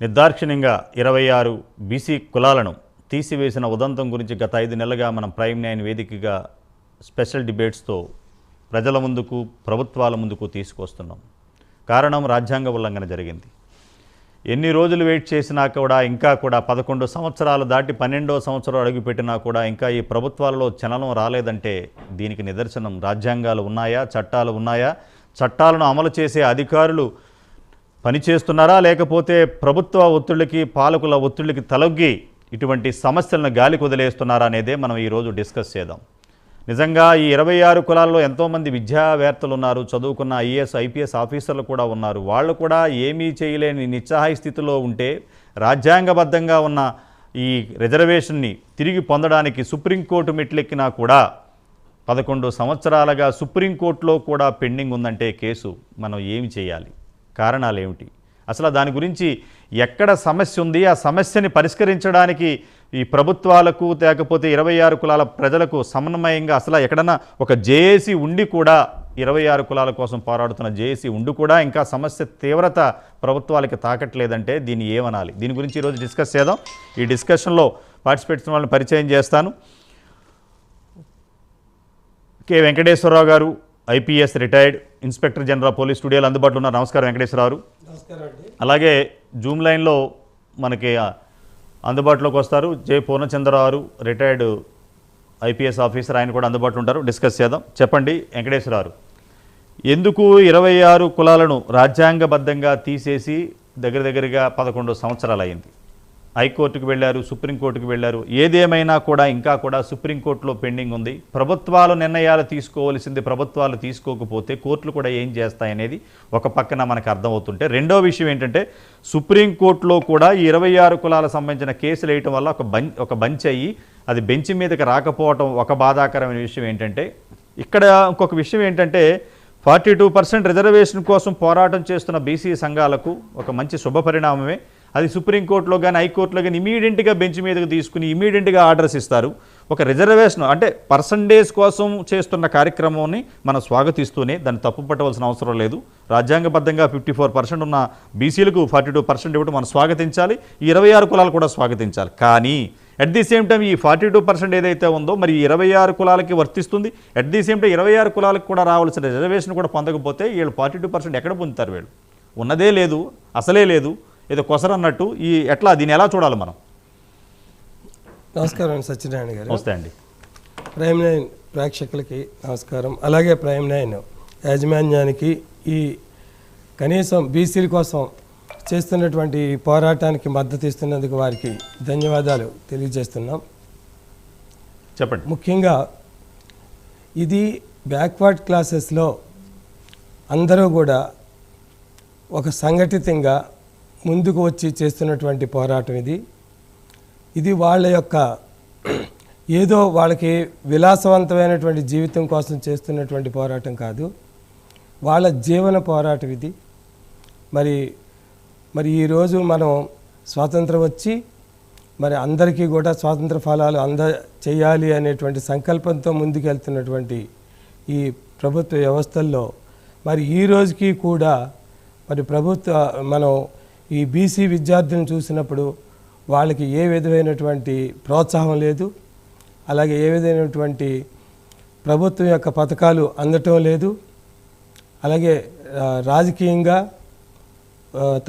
నిర్దాక్షిణ్యంగా ఇరవై ఆరు బీసీ కులాలను తీసివేసిన ఉదంతం గురించి గత ఐదు నెలలుగా మనం ప్రైమ్ నైన్ వేదికగా స్పెషల్ డిబేట్స్తో ప్రజల ముందుకు ప్రభుత్వాల ముందుకు తీసుకొస్తున్నాం. కారణం రాజ్యాంగ ఉల్లంఘన జరిగింది. ఎన్ని రోజులు వెయిట్ చేసినా కూడా ఇంకా కూడా పదకొండు సంవత్సరాలు దాటి పన్నెండో సంవత్సరం అడుగుపెట్టినా కూడా ఇంకా ఈ ప్రభుత్వాలలో చలనం రాలేదంటే దీనికి నిదర్శనం రాజ్యాంగాలు ఉన్నాయా చట్టాలు ఉన్నాయా? చట్టాలను అమలు చేసే అధికారులు పనిచేస్తున్నారా లేకపోతే ప్రభుత్వ ఒత్తిళ్ళకి పాలకుల ఒత్తిళ్ళకి తలొగ్గి ఇటువంటి సమస్యలను గాలి కుదిలేస్తున్నారా అనేదే మనం ఈరోజు డిస్కస్ చేద్దాం. నిజంగా ఈ ఇరవై ఆరు కులాల్లో ఎంతోమంది విద్యావేత్తలు ఉన్నారు చదువుకున్న ఐఏఎస్ ఐపీఎస్ ఆఫీసర్లు కూడా ఉన్నారు. వాళ్ళు కూడా ఏమీ చేయలేని నిస్సహాయ స్థితిలో ఉంటే రాజ్యాంగబద్ధంగా ఉన్న ఈ రిజర్వేషన్ని తిరిగి పొందడానికి సుప్రీంకోర్టు మెట్లెక్కినా కూడా పదకొండు సంవత్సరాలుగా సుప్రీంకోర్టులో కూడా పెండింగ్ ఉందంటే కేసు మనం ఏమి చేయాలి? కారణాలు ఏమిటి అసలు దాని గురించి ఎక్కడ సమస్య ఉంది? ఆ సమస్యని పరిష్కరించడానికి ఈ ప్రభుత్వాలకు లేకపోతే ఇరవై ఆరు కులాల ప్రజలకు సమన్వయంగా అసలు ఎక్కడన్నా ఒక జేఏసీ ఉండి కూడా ఇరవై ఆరు కులాల కోసం పోరాడుతున్న జేఏసీ ఉండి కూడా ఇంకా సమస్య తీవ్రత ప్రభుత్వాలకి తాకట్లేదంటే దీన్ని ఏమనాలి? దీని గురించి ఈరోజు డిస్కస్ చేద్దాం. ఈ డిస్కషన్లో పార్టిసిపేట్ వాళ్ళని పరిచయం చేస్తాను. కె. వెంకటేశ్వరరావు గారు IPS retired inspector general police స్టూడియోలో అందుబాటులో ఉన్నారు. నమస్కారం వెంకటేశ్వరరావు. అలాగే జూమ్ లైన్లో మనకి అందుబాటులోకి వస్తారు. J Purnachandrarao retired IPS officer ఆయన కూడా అందుబాటులో ఉంటారు. డిస్కస్ చేద్దాం. చెప్పండి వెంకటేశ్వరరావు. ఎందుకు ఇరవై ఆరు కులాలను రాజ్యాంగబద్ధంగా తీసేసి దగ్గర దగ్గరగా పదకొండు సంవత్సరాలు అయింది హైకోర్టుకు వెళ్ళారు సుప్రీంకోర్టుకు వెళ్ళారు. ఏదేమైనా కూడా ఇంకా కూడా సుప్రీంకోర్టులో పెండింగ్ ఉంది. ప్రభుత్వాలు నిర్ణయాలు తీసుకోవాల్సింది ప్రభుత్వాలు తీసుకోకపోతే కోర్టులు కూడా ఏం చేస్తాయనేది ఒక పక్కన మనకు అర్థమవుతుంటే రెండో విషయం ఏంటంటే సుప్రీంకోర్టులో కూడా ఈ ఇరవై ఆరు కులాలకు సంబంధించిన కేసులు వేయటం వల్ల ఒక బం ఒక బంచ్ అయ్యి అది బెంచ్ మీదకి రాకపోవటం ఒక బాధాకరమైన విషయం ఏంటంటే ఇక్కడ ఇంకొక విషయం ఏంటంటే ఫార్టీ టూ పర్సెంట్ రిజర్వేషన్ కోసం పోరాటం చేస్తున్న బీసీ సంఘాలకు ఒక మంచి శుభ పరిణామమే అది సుప్రీంకోర్టులో కానీ హైకోర్టులో కానీ ఇమీడియట్గా బెంచ్ మీదకి తీసుకుని ఇమీడియట్గా ఆర్డర్స్ ఇస్తారు. ఒక రిజర్వేషన్ అంటే పర్సంటేజ్ కోసం చేస్తున్న కార్యక్రమాన్ని మనం స్వాగతిస్తూనే దాన్ని తప్పు పట్టవలసిన అవసరం లేదు. రాజ్యాంగబద్ధంగా ఫిఫ్టీ ఫోర్ పర్సెంట్ ఉన్న బీసీలకు ఫార్టీ టూ పర్సెంట్ ఇవ్వడం మనం స్వాగతించాలి. ఈ ఇరవై ఆరు కులాలు కూడా స్వాగతించాలి. కానీ అట్ ది సేమ్ టైం ఈ ఫార్టీ టూ పర్సెంట్ ఏదైతే ఉందో మరి ఇరవై ఆరు కులాలకి వర్తిస్తుంది. అట్ ది సేమ్ టైం ఇరవై ఆరు కులాలకు కూడా రావాల్సిన రిజర్వేషన్ కూడా పొందకపోతే వీళ్ళు ఫార్టీ టూ పర్సెంట్ ఎక్కడ పొందుతారు వీళ్ళు? ఉన్నదే లేదు అసలే లేదు. ఏదో కొసరన్నట్టు ఈ ఎట్లా దీన్ని ఎలా చూడాలి మనం? నమస్కారం అండి సత్యనారాయణ గారు. నమస్తే అండి. ప్రైమ్ నైన్ ప్రేక్షకులకి నమస్కారం. అలాగే ప్రైమ్ నైన్ యాజమాన్యానికి ఈ కనీసం బీసీల కోసం చేస్తున్నటువంటి పోరాటానికి మద్దతు ఇస్తున్నందుకు వారికి ధన్యవాదాలు తెలియజేస్తున్నాం. చెప్పండి. ముఖ్యంగా ఇది బ్యాక్వర్డ్ క్లాసెస్లో అందరూ కూడా ఒక సంఘటితంగా ముందుకు వచ్చి చేస్తున్నటువంటి పోరాటం ఇది. ఇది వాళ్ళ యొక్క ఏదో వాళ్ళకి విలాసవంతమైనటువంటి జీవితం కోసం చేస్తున్నటువంటి పోరాటం కాదు. వాళ్ళ జీవన పోరాటం ఇది. మరి మరి ఈరోజు మనం స్వాతంత్రం వచ్చి మరి అందరికీ కూడా స్వాతంత్ర ఫలాలు అంద చేయాలి అనేటువంటి సంకల్పంతో ముందుకెళ్తున్నటువంటి ఈ ప్రభుత్వ వ్యవస్థల్లో మరి ఈ రోజుకి కూడా మరి ప్రభుత్వ మనం ఈ బీసీ విద్యార్థులను చూసినప్పుడు వాళ్ళకి ఏ విధమైనటువంటి ప్రోత్సాహం లేదు అలాగే ఏ విధమైనటువంటి ప్రభుత్వం యొక్క పథకాలు అందటం లేదు అలాగే రాజకీయంగా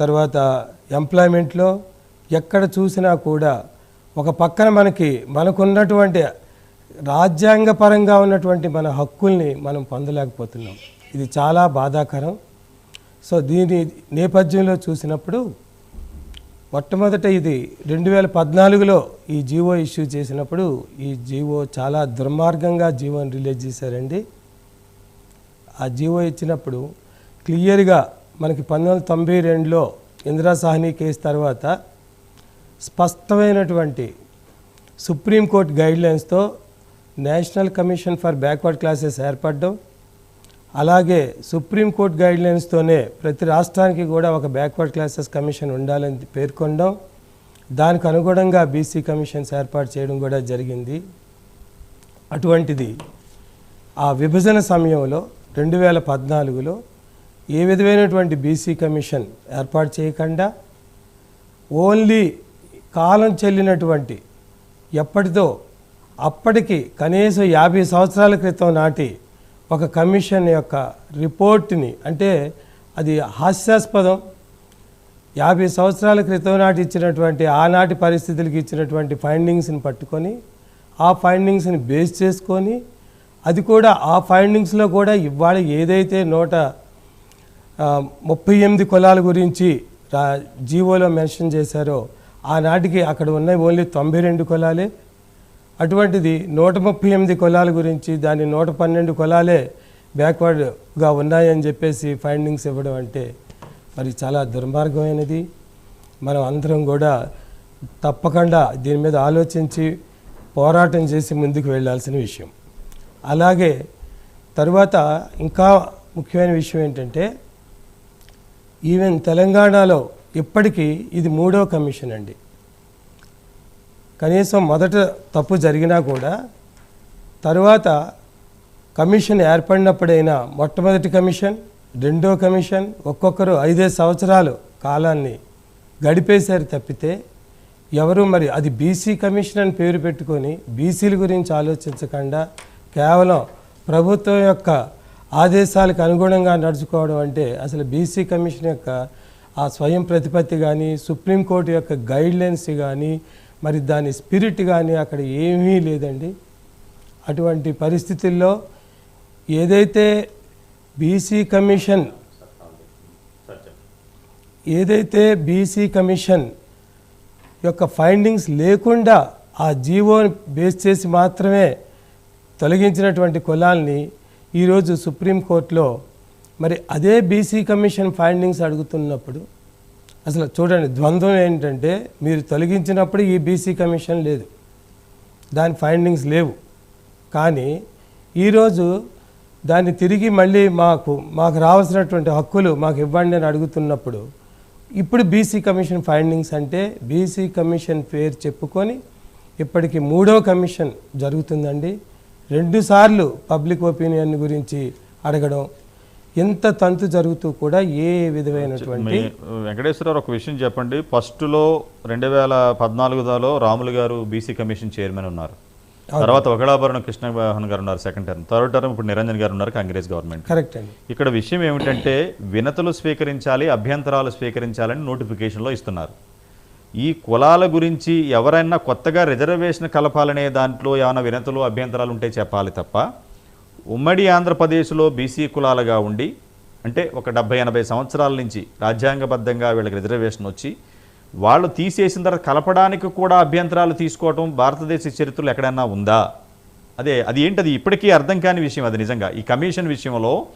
తర్వాత ఎంప్లాయ్మెంట్లో ఎక్కడ చూసినా కూడా ఒక పక్కన మనకి మనకున్నటువంటి రాజ్యాంగపరంగా ఉన్నటువంటి మన హక్కుల్ని మనం పొందలేకపోతున్నాం. ఇది చాలా బాధాకరం. సో దీని నేపథ్యంలో చూసినప్పుడు మొట్టమొదట ఇది రెండు వేల పద్నాలుగులో ఈ జీవో ఇష్యూ చేసినప్పుడు ఈ జీవో చాలా దుర్మార్గంగా జీవోని రిలీజ్ చేశారండి. ఆ జీవో ఇచ్చినప్పుడు క్లియర్గా మనకి పంతొమ్మిది వందల తొంభై రెండులో ఇందిరా సాహ్ని కేసు తర్వాత స్పష్టమైనటువంటి supreme court గైడ్లైన్స్తో national commission for backward classes ఏర్పడడం అలాగే సుప్రీంకోర్టు గైడ్లైన్స్తోనే ప్రతి రాష్ట్రానికి కూడా ఒక బ్యాక్వర్డ్ క్లాసెస్ కమిషన్ ఉండాలని పేర్కొనడం దానికి అనుగుణంగా బీసీ కమిషన్స్ ఏర్పాటు చేయడం కూడా జరిగింది. అటువంటిది ఆ విభజన సమయంలో రెండు వేల పద్నాలుగులో ఏ విధమైనటువంటి బీసీ కమిషన్ ఏర్పాటు చేయకుండా ఓన్లీ కాలం చెల్లినటువంటి ఎప్పటిదో అప్పటికి కనీసం యాభై సంవత్సరాల క్రితం నాటి ఒక కమిషన్ యొక్క రిపోర్ట్ని అంటే అది హాస్యాస్పదం. యాభై సంవత్సరాల క్రితం నాటి ఇచ్చినటువంటి ఆనాటి పరిస్థితులకి ఇచ్చినటువంటి ఫైండింగ్స్ని పట్టుకొని ఆ ఫైండింగ్స్ని బేస్ చేసుకొని అది కూడా ఆ ఫైండింగ్స్లో కూడా ఇవాళ ఏదైతే నూట ముప్పై ఎనిమిది కులాల గురించి జీవోలో మెన్షన్ చేశారో ఆనాటికి అక్కడ ఉన్నాయి ఓన్లీ తొంభై రెండు కులాలే. అటువంటిది నూట ముప్పై ఎనిమిది కులాల గురించి దాని నూట పన్నెండు కులాలే బ్యాక్వర్డ్గా ఉన్నాయని చెప్పేసి ఫైండింగ్స్ ఇవ్వడం అంటే మరి చాలా దుర్మార్గమైనది. మనం అందరం కూడా తప్పకుండా దీని మీద ఆలోచించి పోరాటం చేసి ముందుకు వెళ్ళాల్సిన విషయం. అలాగే తరువాత ఇంకా ముఖ్యమైన విషయం ఏంటంటే ఈవెన్ తెలంగాణలో ఇప్పటికీ ఇది మూడో కమిషన్ అండి. కనీసం మొదట తప్పు జరిగినా కూడా తరువాత కమిషన్ ఏర్పడినప్పుడైనా మొట్టమొదటి కమిషన్ రెండో కమిషన్ ఒక్కొక్కరు ఐదేసి సంవత్సరాలు కాలాన్ని గడిపేశారు తప్పితే ఎవరు మరి? అది బీసీ కమిషన్ అని పేరు పెట్టుకొని బీసీల గురించి ఆలోచించకుండా కేవలం ప్రభుత్వం యొక్క ఆదేశాలకు అనుగుణంగా నడుచుకోవడం అంటే అసలు బీసీ కమిషన్ యొక్క ఆ స్వయం ప్రతిపత్తి కానీ సుప్రీంకోర్టు యొక్క గైడ్లైన్స్ కానీ మరి దాని స్పిరిట్ కానీ అక్కడ ఏమీ లేదండి. అటువంటి పరిస్థితుల్లో ఏదైతే బీసీ కమిషన్ ఏదైతే బీసీ కమిషన్ యొక్క ఫైండింగ్స్ లేకుండా ఆ జీవోని బేస్ చేసి మాత్రమే తొలగించినటువంటి కులాల్ని ఈరోజు సుప్రీంకోర్టులో మరి అదే బీసీ కమిషన్ ఫైండింగ్స్ అడుగుతున్నప్పుడు అసలు చూడండి ద్వంద్వం ఏంటంటే మీరు తొలగించినప్పుడు ఈ బీసీ కమిషన్ లేదు. దాని ఫైండింగ్స్ లేవు. కానీ ఈరోజు దాన్ని తిరిగి మళ్ళీ మాకు మాకు రావాల్సినటువంటి హక్కులు మాకు ఇవ్వండి అని అడుగుతున్నప్పుడు ఇప్పుడు బీసీ కమిషన్ ఫైండింగ్స్ అంటే బీసీ కమిషన్ పేరు చెప్పుకొని ఇప్పటికి మూడో కమిషన్ జరుగుతుందండి. రెండుసార్లు పబ్లిక్ ఒపీనియన్ గురించి అడగడం ఎంత తంతు జరుగుతూ కూడా ఏ విధమైనటువంటి వెంకటేశ్వరరావు ఒక విషయం చెప్పండి. ఫస్ట్లో రెండు వేల పద్నాలుగులో రాములు గారు బీసీ కమిషన్ చైర్మన్ ఉన్నారు. తర్వాత ఒకడాభరణం కృష్ణమోహన్ గారు ఉన్నారు సెకండ్ టర్మ్. థర్డ్ టర్మ్ ఇప్పుడు నిరంజన్ గారు ఉన్నారు కాంగ్రెస్ గవర్నమెంట్. కరెక్ట్ అండి. ఇక్కడ విషయం ఏమిటంటే వినతులు స్వీకరించాలి అభ్యంతరాలు స్వీకరించాలని నోటిఫికేషన్లో ఇస్తున్నారు. ఈ కులాల గురించి ఎవరైనా కొత్తగా రిజర్వేషన్ కలపాలనే దాంట్లో ఏమైనా వినతులు అభ్యంతరాలు ఉంటే చెప్పాలి తప్ప ఉమ్మడి ఆంధ్రప్రదేశ్లో బీసీ కులాలుగా ఉండి అంటే ఒక డెబ్బై ఎనభై సంవత్సరాల నుంచి రాజ్యాంగబద్ధంగా వీళ్ళకి రిజర్వేషన్ వచ్చి వాళ్ళు తీసేసిన తర్వాత కలపడానికి కూడా అభ్యంతరాలు తీసుకోవటం భారతదేశ చరిత్రలో ఎక్కడైనా ఉందా? అదే అది ఏంటది? ఇప్పటికీ అర్థం కాని విషయం అది నిజంగా. ఈ కమిషన్ విషయంలో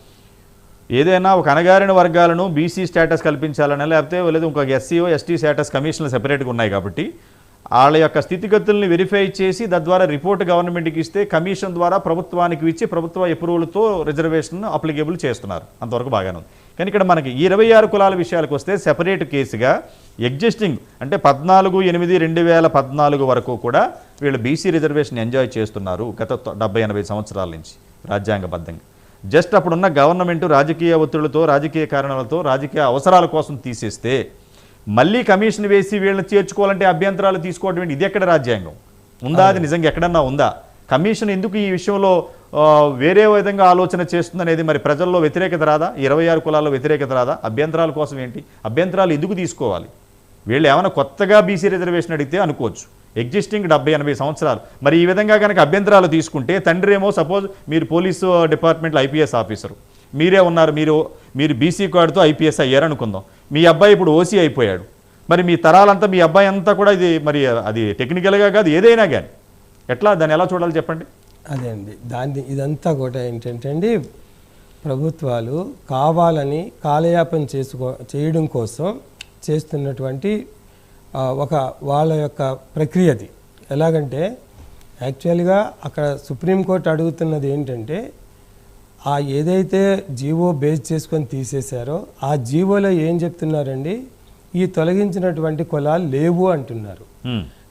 ఏదైనా ఒక అణగారిన వర్గాలను బీసీ స్టేటస్ కల్పించాలని లేకపోతే లేదు ఇంకొక ఎస్సీఓ ఎస్టీ స్టేటస్ కమిషన్లు సెపరేట్గా ఉన్నాయి కాబట్టి వాళ్ళ యొక్క స్థితిగతుల్ని వెరిఫై చేసి తద్వారా రిపోర్ట్ గవర్నమెంట్కి ఇస్తే కమిషన్ ద్వారా ప్రభుత్వానికి ఇచ్చి ప్రభుత్వ అప్రూవల్తో రిజర్వేషన్ అప్లికేబుల్ చేస్తున్నారు. అంతవరకు బాగానే ఉంది. కానీ ఇక్కడ మనకి ఇరవై ఆరు కులాల విషయాలకు వస్తే సెపరేట్ కేసుగా ఎగ్జిస్టింగ్ అంటే పద్నాలుగు ఎనిమిది రెండు వేల పద్నాలుగు వరకు కూడా వీళ్ళు బీసీ రిజర్వేషన్ ఎంజాయ్ చేస్తున్నారు గత డెబ్బై ఎనభై సంవత్సరాల నుంచి రాజ్యాంగబద్ధంగా. జస్ట్ అప్పుడున్న గవర్నమెంట్ రాజకీయ ఒత్తిళ్ళతో రాజకీయ కారణాలతో రాజకీయ అవసరాల కోసం తీసేస్తే మళ్ళీ కమిషన్ వేసి వీళ్ళని చేర్చుకోవాలంటే అభ్యంతరాలు తీసుకోవడం? ఇది ఎక్కడ రాజ్యాంగం? ఉందా? అది నిజంగా ఎక్కడన్నా ఉందా? కమిషన్ ఎందుకు ఈ విషయంలో వేరే విధంగా ఆలోచన చేస్తుందనేది మరి ప్రజల్లో వ్యతిరేకత రాదా? ఇరవై ఆరు కులాల్లో వ్యతిరేకత రాదా? అభ్యంతరాల కోసం ఏంటి? అభ్యంతరాలు ఎందుకు తీసుకోవాలి? వీళ్ళు ఏమైనా కొత్తగా బీసీ రిజర్వేషన్ అడిగితే అనుకోవచ్చు. ఎగ్జిస్టింగ్ డెబ్బై ఎనభై సంవత్సరాలు. మరి ఈ విధంగా కనుక అభ్యంతరాలు తీసుకుంటే తండ్రి ఏమో సపోజ్ మీరు పోలీసు డిపార్ట్మెంట్లో ఐపీఎస్ ఆఫీసరు. మీరే ఉన్నారు మీరు మీరు బీసీ కార్డుతో ఐపీఎస్ అయ్యారు అనుకుందాం మీ అబ్బాయి ఇప్పుడు ఓసీ అయిపోయాడు. మరి మీ తరాలంతా మీ అబ్బాయి అంతా కూడా ఇది మరి అది టెక్నికల్గా కాదు ఏదైనా కానీ ఎట్లా? దాన్ని ఎలా చూడాలి చెప్పండి. అదే అండి. దాన్ని ఇదంతా కూడా ఏంటంటే అండి ప్రభుత్వాలు కావాలని కాలయాపన చేసుకో చేయడం కోసం చేస్తున్నటువంటి ఒక వాళ్ళ యొక్క ప్రక్రియది ఎలాగంటే యాక్చువల్గా అక్కడ సుప్రీంకోర్టు అడుగుతున్నది ఏంటంటే ఆ ఏదైతే జీవో బేస్ చేసుకొని తీసేశారో ఆ జీవోలో ఏం చెప్తున్నారండి? ఈ తొలగించినటువంటి కులాలు లేవు అంటున్నారు.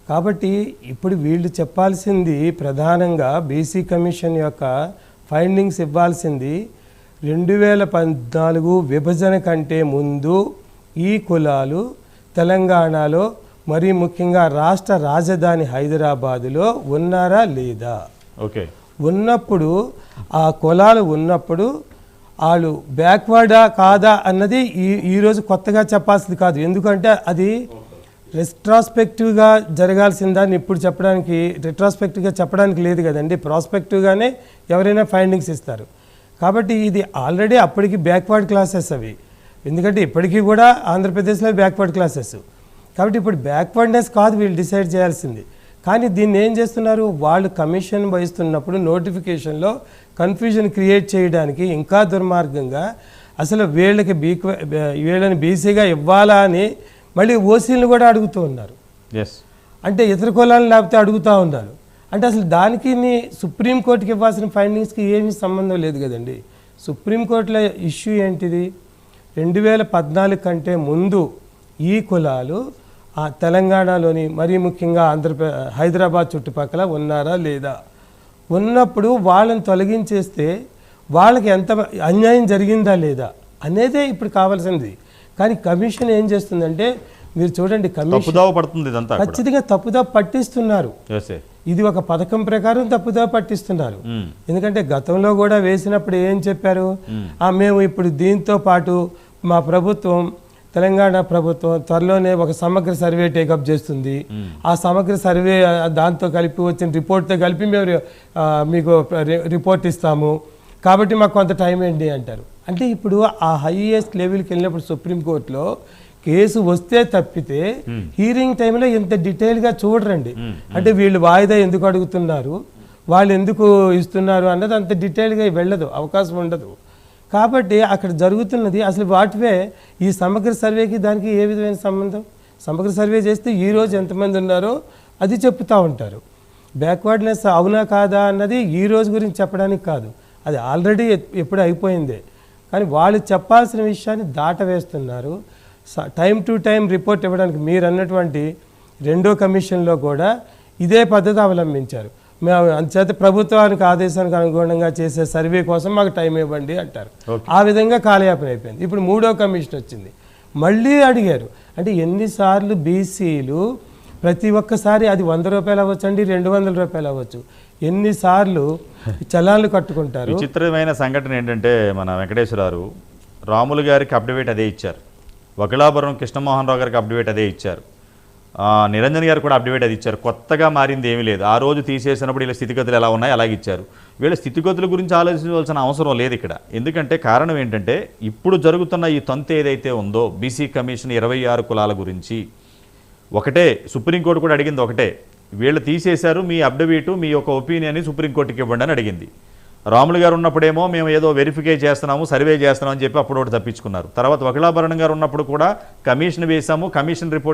కాబట్టి ఇప్పుడు వీళ్ళు చెప్పాల్సింది ప్రధానంగా బీసీ కమిషన్ యొక్క ఫైండింగ్స్ ఇవ్వాల్సింది రెండు వేల పద్నాలుగు విభజన కంటే ముందు ఈ కులాలు తెలంగాణలో మరీ ముఖ్యంగా రాష్ట్ర రాజధాని హైదరాబాదులో ఉన్నారా లేదా? ఓకే. ఉన్నప్పుడు ఆ కులాలు ఉన్నప్పుడు వాళ్ళు బ్యాక్వర్డా కాదా అన్నది ఈ ఈరోజు కొత్తగా చెప్పాల్సింది కాదు. ఎందుకంటే అది రెస్ట్రాస్పెక్టివ్గా జరగాల్సిన దాన్ని ఇప్పుడు చెప్పడానికి రెట్రాస్పెక్టివ్గా చెప్పడానికి లేదు కదండి. ప్రాస్పెక్టివ్గానే ఎవరైనా ఫైండింగ్స్ ఇస్తారు. కాబట్టి ఇది ఆల్రెడీ అప్పటికి బ్యాక్వర్డ్ క్లాసెస్ అవి. ఎందుకంటే ఇప్పటికీ కూడా ఆంధ్రప్రదేశ్లో బ్యాక్వర్డ్ క్లాసెస్. కాబట్టి ఇప్పుడు బ్యాక్వర్డ్నెస్ కాదు వీళ్ళు డిసైడ్ చేయాల్సింది. కానీ దీన్ని ఏం చేస్తున్నారు? వాళ్ళు కమిషన్ వహిస్తున్నప్పుడు నోటిఫికేషన్లో కన్ఫ్యూజన్ క్రియేట్ చేయడానికి ఇంకా దుర్మార్గంగా అసలు వీళ్ళకి బీ వీళ్ళని బీసీగా ఇవ్వాలా అని మళ్ళీ ఓసీలను కూడా అడుగుతూ ఉన్నారు. అంటే ఇతర కులాలను లేకపోతే అడుగుతూ ఉన్నారు. అంటే అసలు దానికి సుప్రీంకోర్టుకి ఇవ్వాల్సిన ఫైండింగ్స్కి ఏమీ సంబంధం లేదు కదండి. సుప్రీంకోర్టులో ఇష్యూ ఏంటిది? రెండు వేల పద్నాలుగు కంటే ముందు ఈ కులాలు తెలంగాణలోని మరీ ముఖ్యంగా ఆంధ్రప్రదే హైదరాబాద్ చుట్టుపక్కల ఉన్నారా లేదా? ఉన్నప్పుడు వాళ్ళని తొలగించేస్తే వాళ్ళకి ఎంత అన్యాయం జరిగిందా లేదా అనేదే ఇప్పుడు కావాల్సింది. కానీ కమిషన్ ఏం చేస్తుందంటే మీరు చూడండి కమిషన్ పడుతుంది ఖచ్చితంగా తప్పుదా పట్టిస్తున్నారు. ఇది ఒక పథకం ప్రకారం తప్పుదా పట్టిస్తున్నారు. మ్మ్. ఎందుకంటే గతంలో కూడా వేసినప్పుడు ఏం చెప్పారు? ఆ మేము ఇప్పుడు దీంతో పాటు మా ప్రభుత్వం తెలంగాణ ప్రభుత్వం త్వరలోనే ఒక సమగ్ర సర్వే టేకప్ చేస్తుంది. ఆ సమగ్ర సర్వే దాంతో కలిపి వచ్చిన రిపోర్ట్తో కలిపి మేము మీకు రిపోర్ట్ ఇస్తాము. కాబట్టి మాకు కొంత టైం ఏంటి అంటారు? అంటే ఇప్పుడు ఆ హైయెస్ట్ లెవెల్కి వెళ్ళినప్పుడు సుప్రీంకోర్టులో కేసు వస్తే తప్పితే హీరింగ్ టైంలో ఇంత డీటెయిల్గా చూడరండి. అంటే వీళ్ళు వాయిదా ఎందుకు అడుగుతున్నారు? వాళ్ళు ఎందుకు ఇస్తున్నారు అన్నది అంత డీటెయిల్గా వెళ్ళదు అవకాశం ఉండదు. కాబట్టి అక్కడ జరుగుతున్నది అసలు వాటివే ఈ సమగ్ర సర్వేకి దానికి ఏ విధమైన సంబంధం? సమగ్ర సర్వే చేస్తే ఈ రోజు ఎంతమంది ఉన్నారో అది చెప్తా ఉంటారు. బ్యాక్వర్డ్నెస్ అవునా కాదా అన్నది ఈ రోజు గురించి చెప్పడానికి కాదు. అది ఆల్రెడీ ఎప్పుడు అయిపోయిందే. కానీ వాళ్ళు చెప్పాల్సిన విషయాన్ని దాటవేస్తున్నారు. టైం టు టైం రిపోర్ట్ ఇవ్వడానికి మీరు అన్నటువంటి రెండో కమిషన్లో కూడా ఇదే పద్ధతి అవలంబించారు. మేము అంచేత ప్రభుత్వానికి ఆదేశానికి అనుగుణంగా చేసే సర్వే కోసం మాకు టైం ఇవ్వండి అంటారు. ఆ విధంగా కాలయాపన అయిపోయింది. ఇప్పుడు మూడో కమిషన్ వచ్చింది. మళ్ళీ అడిగారు. అంటే ఎన్నిసార్లు బీసీలు ప్రతి ఒక్కసారి అది వంద రూపాయలు అవ్వచ్చు అండి రెండు వందల రూపాయలు అవ్వచ్చు. ఎన్నిసార్లు చలాన్లు కట్టుకుంటారు? విచిత్రమైన సంఘటన ఏంటంటే మన వెంకటేశ్వరరావు రాములు గారికి అప్డేట్ అదే ఇచ్చారు. వకలాపురం కృష్ణమోహన్ రావు గారికి అప్డేట్ అదే ఇచ్చారు. నిరంజన్ గారు కూడా అప్డేట్ అది ఇచ్చారు. కొత్తగా మారింది ఏమీ లేదు. ఆ రోజు తీసేసినప్పుడు వీళ్ళ స్థితిగతులు ఎలా ఉన్నాయి అలాగే ఇచ్చారు. వీళ్ళ స్థితిగతుల గురించి ఆలోచించవలసిన అవసరం లేదు ఇక్కడ. ఎందుకంటే కారణం ఏంటంటే ఇప్పుడు జరుగుతున్న ఈ తంతు ఏదైతే ఉందో బీసీ కమిషన్ ఇరవై ఆరు కులాల గురించి ఒకటే సుప్రీంకోర్టు కూడా అడిగింది ఒకటే. వీళ్ళు తీసేశారు మీ అప్డవేటు మీ యొక్క ఒపీనియన్ సుప్రీంకోర్టుకి ఇవ్వండి అని అడిగింది. రాములు గారు ఉన్నప్పుడేమో మేము ఏదో వెరిఫికే చేస్తున్నాము సర్వే చేస్తున్నాం అని చెప్పి అప్పుడు ఒకటి తప్పించుకున్నారు. తర్వాత వకిలాభరణం గారు ఉన్నప్పుడు కూడా కమిషన్ వేశాము కమిషన్ రిపోర్ట్